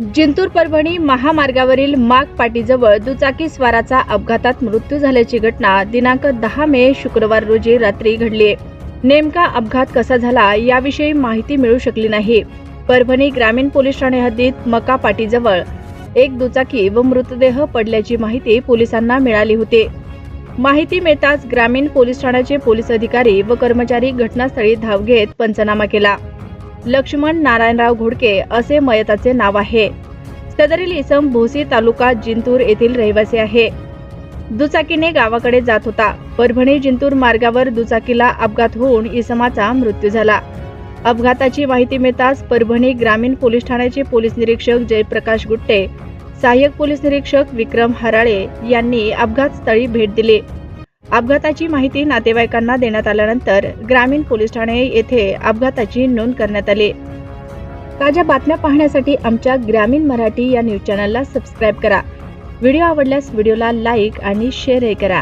जिंतूर परभणी महामार्गावरील माग पाटीजवळ दुचाकी स्वाराचा अपघातात मृत्यू झाल्याची घटना दिनांक दहा मे शुक्रवार रोजी रात्री घडली नेमका अपघात कसा झाला याविषयी माहिती मिळू शकली नाही. परभणी ग्रामीण पोलीस ठाणे हद्दीत मका पाटीजवळ एक दुचाकी व मृतदेह पडल्याची माहिती पोलिसांना मिळाली होती. माहिती मिळताच ग्रामीण पोलीस ठाण्याचे पोलीस अधिकारी व कर्मचारी घटनास्थळी धाव घेत पंचनामा केला. लक्ष्मण नारायणराव घोडके असे मयताचे नाव आहे. सदरील इसम भोसी तालुका जिंतूर येथील रहिवासी आहे. दुचाकीने गावाकडे जात होता. परभणी जिंतूर मार्गावर दुचाकीला अपघात होऊन इसमाचा मृत्यू झाला. अपघाताची माहिती मिळताच परभणी ग्रामीण पोलीस ठाण्याचे पोलीस निरीक्षक जयप्रकाश गुट्टे सहाय्यक पोलीस निरीक्षक विक्रम हराळे यांनी अपघातस्थळी भेट दिली. अपघाताची माहिती नातेवाईकांना देण्यात आल्यानंतर ग्रामीण पोलीस ठाणे येथे अपघाताची नोंद करण्यात आली. ताज्या बातम्या पाहण्यासाठी आमच्या ग्रामीण मराठी या न्यूज चॅनलला सबस्क्राईब करा. व्हिडिओ आवडल्यास व्हिडिओला लाईक आणि शेअरही करा.